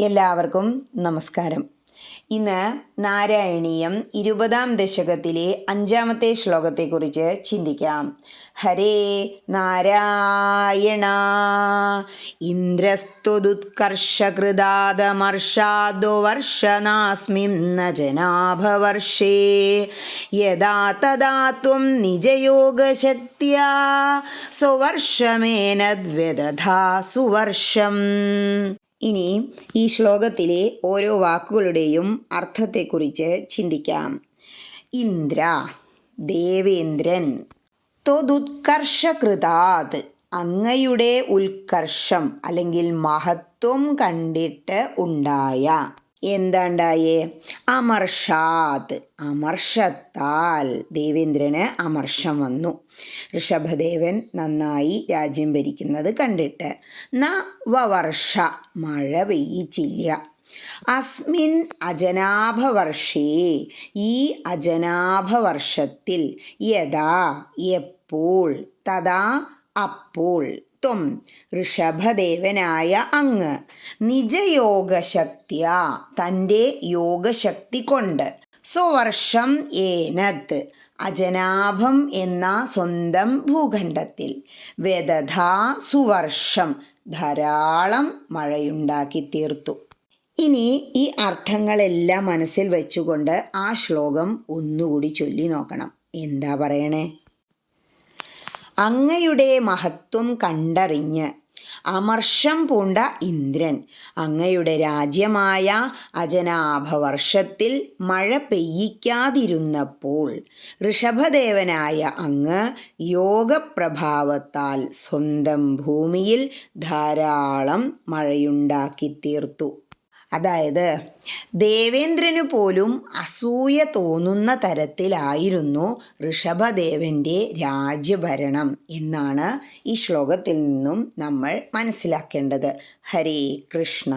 എല്ലാവർക്കും നമസ്കാരം. ഇന്ന് നാരായണീയം ഇരുപതാം ദശകത്തിലെ അഞ്ചാമത്തെ ശ്ലോകത്തെക്കുറിച്ച് ചിന്തിക്കാം. ഹരേ നാരായണ. ഇന്ദ്രസ്തുതുത്കർഷകൃതാദമർഷാദോ വർഷനാസ്മിന്ന ജനാഭവർഷേ. യഥാ തഥാ ത്വം നിജയോഗശക്തിയാ. സ്വവർഷമേനദ്വ്യദധാ സുവർഷം. ഇനി ഈ ശ്ലോകത്തിലെ ഓരോ വാക്കുകളുടെയും അർത്ഥത്തെക്കുറിച്ച് ചിന്തിക്കാം. ഇന്ദ്ര ദേവേന്ദ്രൻ തൊതുത്കർഷകൃതാത് അങ്ങയുടെ ഉത്കർഷം അല്ലെങ്കിൽ മഹത്വം കണ്ടിട്ട് ഉണ്ടായ എന്താണ്ടായേ? അമർഷാത് അമർഷത്താൽ ദേവേന്ദ്രന് അമർഷം വന്നു. ഋഷഭദേവൻ നന്നായി രാജ്യം ഭരിക്കുന്നത് കണ്ടിട്ട്. ന വർഷ. മഴ പെയ്യിച്ചില്ല. അസ്മിൻ അജനാഭവർഷേ. ഈ അജനാഭവർഷത്തിൽ യഥാ എപ്പോൾ തഥാ അപ്പോൾ. ത്വം ഋഷഭദേവനായ അങ്ങ്. നിജയോഗശക്തിയ തന്റെ യോഗശക്തി കൊണ്ട്. സ്വർഷം ഏനത്ത് അജനാഭം എന്ന സ്വന്തം ഭൂഖണ്ഡത്തിൽ. വ്യതഥാ സുവർഷം. ധാരാളം മഴയുണ്ടാക്കി തീർത്തു. ഇനി ഈ അർത്ഥങ്ങളെല്ലാം മനസ്സിൽ വെച്ചുകൊണ്ട് ആ ശ്ലോകം ഒന്നുകൂടി ചൊല്ലി നോക്കണം. എന്താ പറയണേ? അങ്ങയുടെ മഹത്വം കണ്ടറിഞ്ഞ് അമർഷം പൂണ്ട ഇന്ദ്രൻ. അങ്ങയുടെ രാജ്യമായ അജനാഭവർഷത്തിൽ മഴ പെയ്യിക്കാതിരുന്നപ്പോൾ ഋഷഭദേവനായ അങ്ങ് യോഗപ്രഭാവത്താൽ സ്വന്തം ഭൂമിയിൽ ധാരാളം മഴയുണ്ടാക്കി തീർത്തു അതായത് ദേവേന്ദ്രനു പോലും അസൂയ തോന്നുന്ന തരത്തിലായിരുന്നു ഋഷഭദേവന്റെ രാജ്യഭരണം എന്നാണ് ഈ ശ്ലോകത്തിൽ നിന്നും നമ്മൾ മനസ്സിലാക്കേണ്ടത്. ഹരേ കൃഷ്ണ.